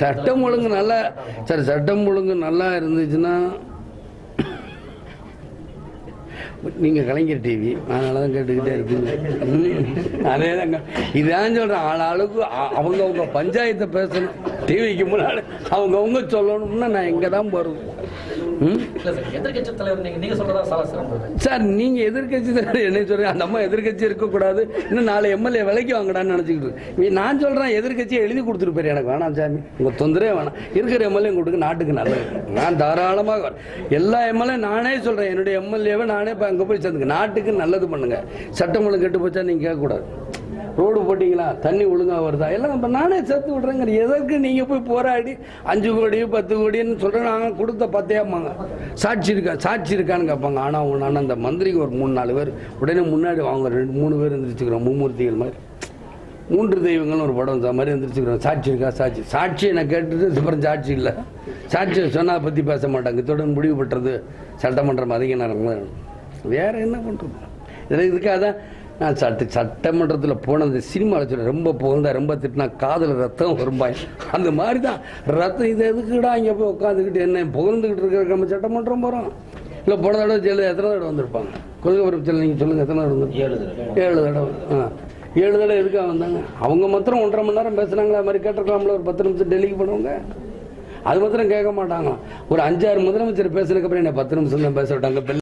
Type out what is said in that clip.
சட்டம் ஒழுங்கு நல்லா சரி சட்டம் ஒழுங்கு நல்லா இருந்துச்சுன்னா நீங்கள் கலைஞர் டிவி அதனால தான் கேட்டுக்கிட்டே இருக்கீங்க. அதே தாங்க. இதான் சொல்கிறேன் ஆள் ஆளுக்கு அவங்கவங்க பஞ்சாயத்தை பேசணும். டிவிக்கு முன்னாடி அவங்கவுங்க சொல்லணும்னா நான் எங்கே தான் போகிறது சார் தலைவர் நீங்க எதிர்க்கட்சி தான் என்ன சொல்றீங்க. அந்த அம்மா எதிர்க்கட்சி இருக்கக்கூடாது. இன்னும் நாலு எம்எல்ஏ விலைக்கு வாங்கடான்னு நினச்சிக்கிட்டு. நான் சொல்றேன் எதிர்க்கட்சியை எழுதி கொடுத்துட்டு போயிரு. எனக்கு வேணாம் சாமி. உங்க தொந்தரவே வேணாம். இருக்கிற எம்எல்ஏ கொடுக்க நாட்டுக்கு நல்லது. நான் தாராளமாக. எல்லா எம்எல்ஏ நானே சொல்றேன். என்னுடைய எம்எல்ஏவை நானே இப்போ அங்கே போய் சேர்ந்துக்க. நாட்டுக்கு நல்லது பண்ணுங்க. சட்டம் ஒழுங்கு கெட்டு போச்சா நீங்க கேட்கக்கூடாது. மாட்டீங்களா? தண்ணி ஒழுங்காக வருதா? எல்லாம் இப்போ நானே சேர்த்து விடுறேங்க எதற்கு நீங்கள் போய் போராடி அஞ்சு கோடி பத்து கோடின்னு சொல்கிறேன் நாங்கள் கொடுத்த பத்தையாமாங்க சாட்சி இருக்கா? சாட்சி இருக்கான்னு கேட்பாங்க. ஆனால் அவங்க அண்ணன் அந்த மந்திரிக்கு ஒரு மூணு நாலு பேர் உடனே முன்னாடி அவங்க ரெண்டு மூணு பேர் எந்திரிச்சுக்கிறோம் மும்மூர்த்திகள் மாதிரி. மூன்று தெய்வங்கள்னு ஒரு படம் இந்த மாதிரி எந்திரிச்சுக்கிறோம் சாட்சி இருக்கா? சாட்சி. சாட்சியை நான் கேட்டுட்டு அப்புறம் சாட்சி இல்லை. சாட்சியை சொன்னா பற்றி பேச மாட்டாங்க. இத்துடன் முடிவு பெற்றது சட்டமன்றம் அதிக நேரம் வேறு என்ன பண்ணுறது இதில் இதுக்காக தான் நான் சட்ட சட்டமன்றத்தில் போனது சினிமாவில் சொல்ல ரொம்ப புகழ்ந்தா ரொம்ப திட்டினா காதில் ரத்தம் வரும்பாய். அந்த மாதிரி தான் ரத்தம் இது எதுக்குடா இங்கே போய் உட்காந்துக்கிட்டு என்ன புகழ்ந்துக்கிட்டு இருக்கிற நம்ம சட்டமன்றம் போகிறோம் இல்லை போன தடவை ஜெயலலிதா எத்தனை தடவை வந்திருப்பாங்க? கொள்கை பரப்பிச்சல் நீங்கள் சொல்லுங்கள் எத்தனை தடவை வந்து ஏழு தடவை. ஏழு தடவை. ஆ. ஏழு தடவை எதுக்காக வந்தாங்க? அவங்க மாத்திரம் ஒன்றரை மணி நேரம் பேசுனாங்களா மாதிரி கேட்டிருக்கலாம்ல ஒரு பத்து நிமிஷம் டெல்லிக்கு போனவங்க. அது மாத்திரம் கேட்க மாட்டாங்க ஒரு அஞ்சாறு முதலமைச்சர் பேசுனதுக்கு அப்புறம் என்ன பத்து நிமிஷம் தான் பேச விட்டாங்க.